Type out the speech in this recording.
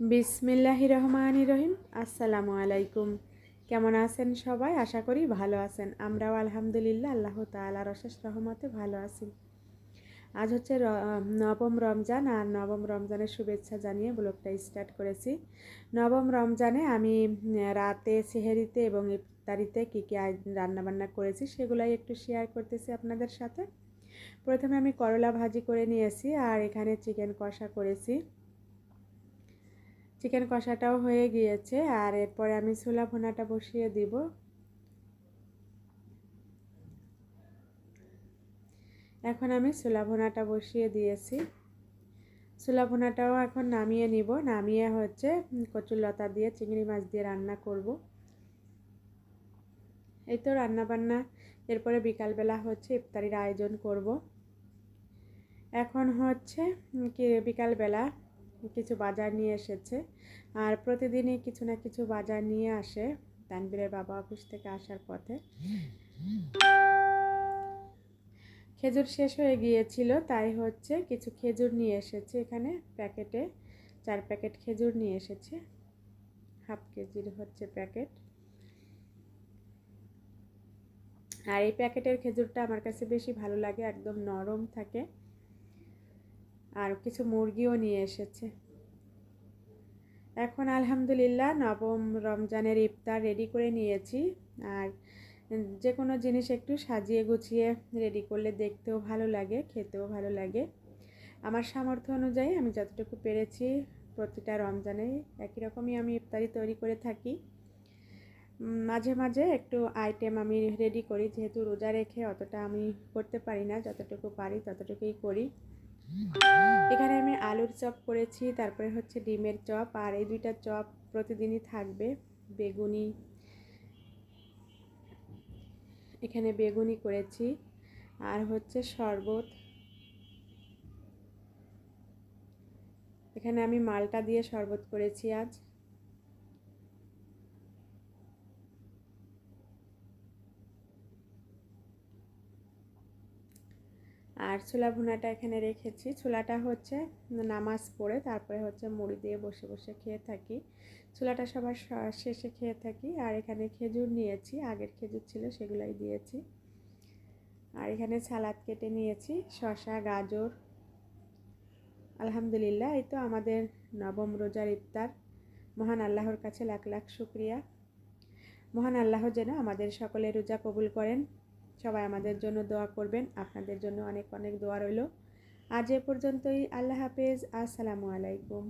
বিসমিল্লাহ রহমান রহিম আসসালামু আলাইকুম কেমন আছেন সবাই? আশা করি ভালো আছেন। আমরাও আলহামদুলিল্লাহ, আল্লাহ তালার অশেষ রহমতে ভালো আছি। আজ হচ্ছে নবম রমজান, আর নবম রমজানের শুভেচ্ছা জানিয়ে ব্লগটা স্টার্ট করেছি। নবম রমজানে আমি রাতে সেহেরিতে এবং ইফতারিতে কী কী রান্নাবান্না করেছি সেগুলাই একটু শেয়ার করতেছি আপনাদের সাথে। প্রথমে আমি করলা ভাজি করে নিয়েছি, আর এখানে চিকেন কষা করেছি। চিকেন কষাটাও হয়ে গিয়েছে, আর এরপরে আমি ছোলা ভুনাটা বসিয়ে দিব। এখন আমি ছোলা ভুনাটা বসিয়ে দিয়েছি। ছোলা ভুনাটাও এখন নামিয়ে নিব। নামিয়ে হচ্ছে কচুর লতা দিয়ে, চিংড়ি মাছ দিয়ে রান্না করব। এই তো রান্না বান্না। এরপরে বিকালবেলা হচ্ছে ইফতারির আয়োজন করব। এখন হচ্ছে কি, বিকালবেলা কিছু বাজার নিয়ে এসেছে। আর প্রতিদিনই কিছু না কিছু বাজার নিয়ে আসে তানবীরের বাবা অফিস থেকে আসার পথে। খেজুর শেষ হয়ে গিয়েছিল, তাই হচ্ছে কিছু খেজুর নিয়ে এসেছে এখানে প্যাকেটে। চার প্যাকেট খেজুর নিয়ে এসেছে। হাফ কেজির হচ্ছে প্যাকেট। আর এই প্যাকেটের খেজুরটা আমার কাছে বেশি ভালো লাগে, একদম নরম থাকে। আর কিছু মুরগিও নিয়ে এসেছে। এখন আলহামদুলিল্লাহ নবম রমজানের ইফতার রেডি করে নিয়েছি। আর যে কোনো জিনিস একটু সাজিয়ে গুছিয়ে রেডি করলে দেখতেও ভালো লাগে, খেতেও ভালো লাগে। আমার সামর্থ্য অনুযায়ী আমি যতটুকু পেরেছি প্রতিটা রমজানে একই রকমই আমি ইফতারি তৈরি করে থাকি। মাঝে মাঝে একটু আইটেম আমি রেডি করি, যেহেতু রোজা রেখে অতটা আমি করতে পারি না, যতটুকু পারি ততটুকুই করি। এখানে আমি আলুর চপ করেছি, তারপরে হচ্ছে ডিমের চপ, আর এই দুইটা চপ প্রতিদিনই থাকবে বেগুনি। এখানে বেগুনি করেছি, আর হচ্ছে শরবত। এখানে আমি মালটা দিয়ে শরবত করেছি আজ। আর ছোলা ভুনাটা এখানে রেখেছি। ছোলাটা হচ্ছে নামাজ পড়ে তারপরে হচ্ছে মুড়ি দিয়ে বসে বসে খেয়ে থাকি। ছোলাটা সবার শেষে খেয়ে থাকি আর এখানে খেজুর নিয়েছি, আগের খেজুর ছিল সেগুলাই দিয়েছি। আর এখানে সালাদ কেটে নিয়েছি শশা গাজর। আলহামদুলিল্লাহ, এই তো আমাদের নবম রোজার ইফতার। মহান আল্লাহর কাছে লাখ লাখ শুক্রিয়া। মহান আল্লাহ যেন আমাদের সকলের রোজা কবুল করেন। সবাই আমাদের জন্য দোয়া করবেন। আপনাদের জন্য অনেক অনেক দোয়া রইল। আজ এ পর্যন্তই। আল্লাহ হাফেজ। আসসালামু আলাইকুম।